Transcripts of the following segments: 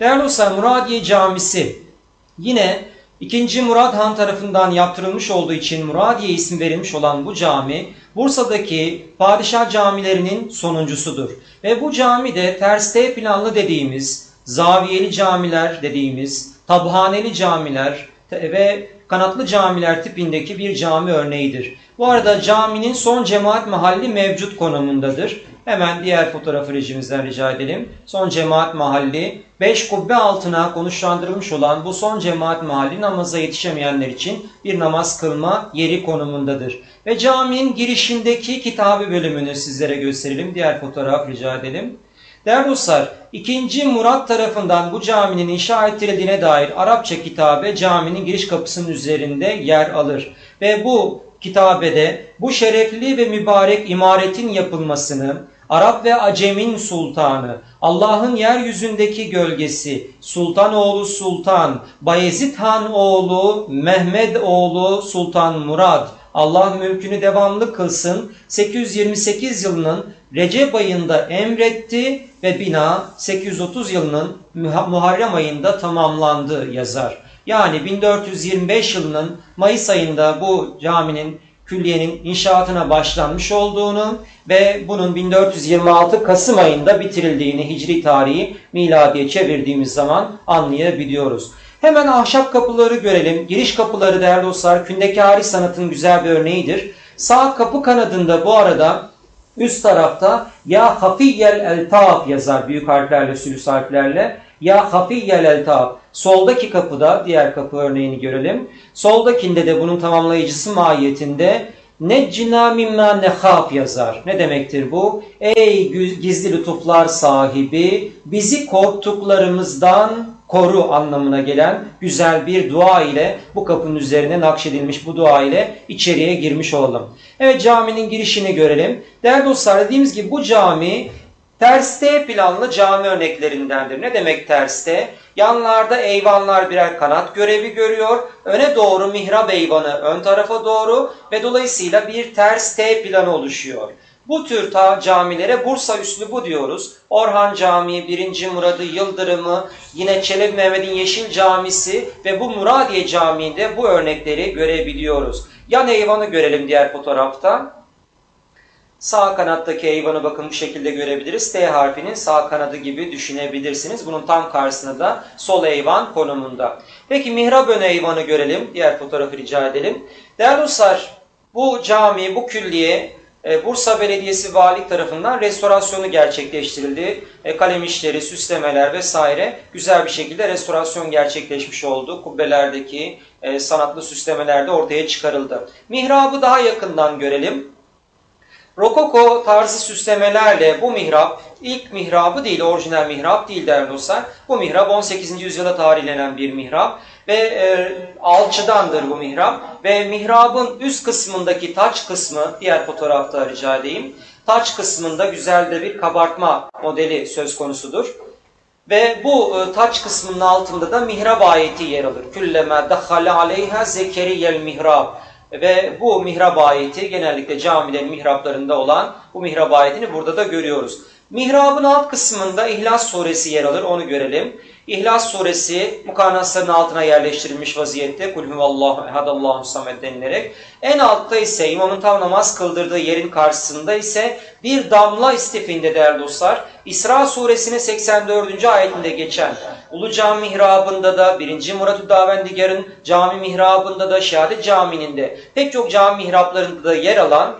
Değerli dostlar Muradiye Camisi yine 2. Murad Han tarafından yaptırılmış olduğu için Muradiye isim verilmiş olan bu cami Bursa'daki padişah camilerinin sonuncusudur. Ve bu cami de ters T planlı dediğimiz, zaviyeli camiler dediğimiz, tabhaneli camiler ve kanatlı camiler tipindeki bir cami örneğidir. Bu arada caminin son cemaat mahalli mevcut konumundadır. Hemen diğer fotoğrafı rejimizden rica edelim. Son cemaat mahalli 5 kubbe altına konuşlandırılmış olan bu son cemaat mahalli namaza yetişemeyenler için bir namaz kılma yeri konumundadır. Ve caminin girişindeki kitabı bölümünü sizlere gösterelim. Diğer fotoğraf rica edelim. Değerli dostlar, 2. Murat tarafından bu caminin inşa ettirildiğine dair Arapça kitabe caminin giriş kapısının üzerinde yer alır. Ve bu kitabede bu şerefli ve mübarek imaretin yapılmasını Arap ve Acem'in sultanı, Allah'ın yeryüzündeki gölgesi, Sultanoğlu Sultan, Bayezid Han oğlu, Mehmed oğlu Sultan Murad, Allah mülkünü devamlı kılsın, 828 yılının Recep ayında emretti ve bina 830 yılının Muharrem ayında tamamlandı yazar. Yani 1425 yılının Mayıs ayında bu caminin külliyenin inşaatına başlanmış olduğunu ve bunun 1426 Kasım ayında bitirildiğini hicri tarihi miladiye çevirdiğimiz zaman anlayabiliyoruz. Hemen ahşap kapıları görelim. Giriş kapıları değerli dostlar kündekari sanatın güzel bir örneğidir. Sağ kapı kanadında bu arada üst tarafta ya hafiyel eltab yazar büyük harflerle sülüs harflerle. Ya hafiyel eltab. Soldaki kapıda diğer kapı örneğini görelim. Soldakinde de bunun tamamlayıcısı mahiyetinde Neccina mimma nehaf yazar. Ne demektir bu? Ey gizli lütuflar sahibi bizi korktuklarımızdan koru anlamına gelen güzel bir dua ile bu kapının üzerine nakşedilmiş bu dua ile içeriye girmiş olalım. Evet caminin girişini görelim. Değerli dostlar dediğimiz gibi bu cami terste planlı cami örneklerindendir. Ne demek terste? Yanlarda eyvanlar birer kanat görevi görüyor. Öne doğru mihrap eyvanı ön tarafa doğru ve dolayısıyla bir ters T planı oluşuyor. Bu tür ta camilere Bursa üslubu diyoruz. Orhan Camii, 1. Muradı Yıldırımı, yine Çelebi Mehmet'in Yeşil Camisi ve bu Muradiye Camii'nde bu örnekleri görebiliyoruz. Yan eyvanı görelim diğer fotoğrafta. Sağ kanattaki eyvanı bakın bu şekilde görebiliriz. T harfinin sağ kanadı gibi düşünebilirsiniz. Bunun tam karşısında da sol eyvan konumunda. Peki mihrap ön eyvanı görelim. Diğer fotoğrafı rica edelim. Değerli dostlar bu cami, bu külliye e, Bursa Belediyesi Vali tarafından restorasyonu gerçekleştirildi. E, kalem işleri, süslemeler vesaire güzel bir şekilde restorasyon gerçekleşmiş oldu. Kubbelerdeki e, sanatlı süslemeler de ortaya çıkarıldı. Mihrabı daha yakından görelim. Rokoko tarzı süslemelerle bu mihrap ilk mihrabı değil, orijinal mihrap değil değerli dostlar. Bu mihrap 18. yüzyıla tarihlenen bir mihrap ve e, alçıdandır bu mihrap. Ve mihrabın üst kısmındaki taç kısmı, diğer fotoğrafta rica edeyim. Taç kısmında güzel de bir kabartma modeli söz konusudur. Ve bu e, taç kısmının altında da mihrab ayeti yer alır. Külleme dehale aleyha zekeriyel mihrab. Ve bu mihrab ayeti genellikle camilerin mihraplarında olan bu mihrab ayetini burada da görüyoruz. Mihrabın alt kısmında İhlas suresi yer alır onu görelim. İhlas suresi mukanasların altına yerleştirilmiş vaziyette. Kul huvallahu ehadallahu samed denilerek. En altta ise imamın tam namaz kıldırdığı yerin karşısında ise bir damla istifinde değerli dostlar. İsra suresinin 84. ayetinde geçen Ulu Cami mihrabında da 1. Murat-ı Davendigar'ın cami mihrabında da Şehadet Camii'nin de pek çok cami mihraplarında da yer alan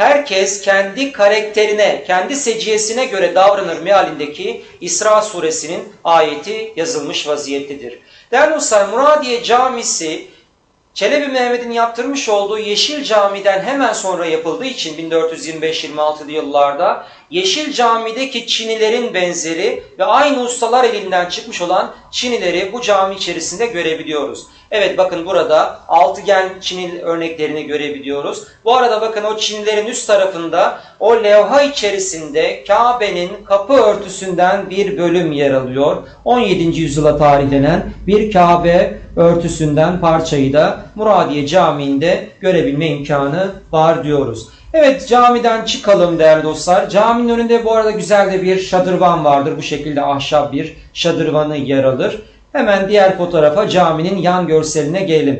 herkes kendi karakterine, kendi seciyesine göre davranır mealindeki İsra suresinin ayeti yazılmış vaziyettedir. Değerli dostlar Muradiye Camisi Çelebi Mehmet'in yaptırmış olduğu Yeşil Cami'den hemen sonra yapıldığı için 1425-26'lı yıllarda Yeşil Cami'deki çinilerin benzeri ve aynı ustalar elinden çıkmış olan çinileri bu cami içerisinde görebiliyoruz. Evet bakın burada altıgen çinil örneklerini görebiliyoruz. Bu arada bakın o çinilerin üst tarafında o levha içerisinde Kabe'nin kapı örtüsünden bir bölüm yer alıyor. 17. yüzyıla tarihlenen bir Kabe örtüsünden parçayı da Muradiye Camii'nde görebilme imkanı var diyoruz. Evet camiden çıkalım değerli dostlar. Caminin önünde bu arada güzel de bir şadırvan vardır. Bu şekilde ahşap bir şadırvanı yer alır. Hemen diğer fotoğrafa caminin yan görseline gelelim.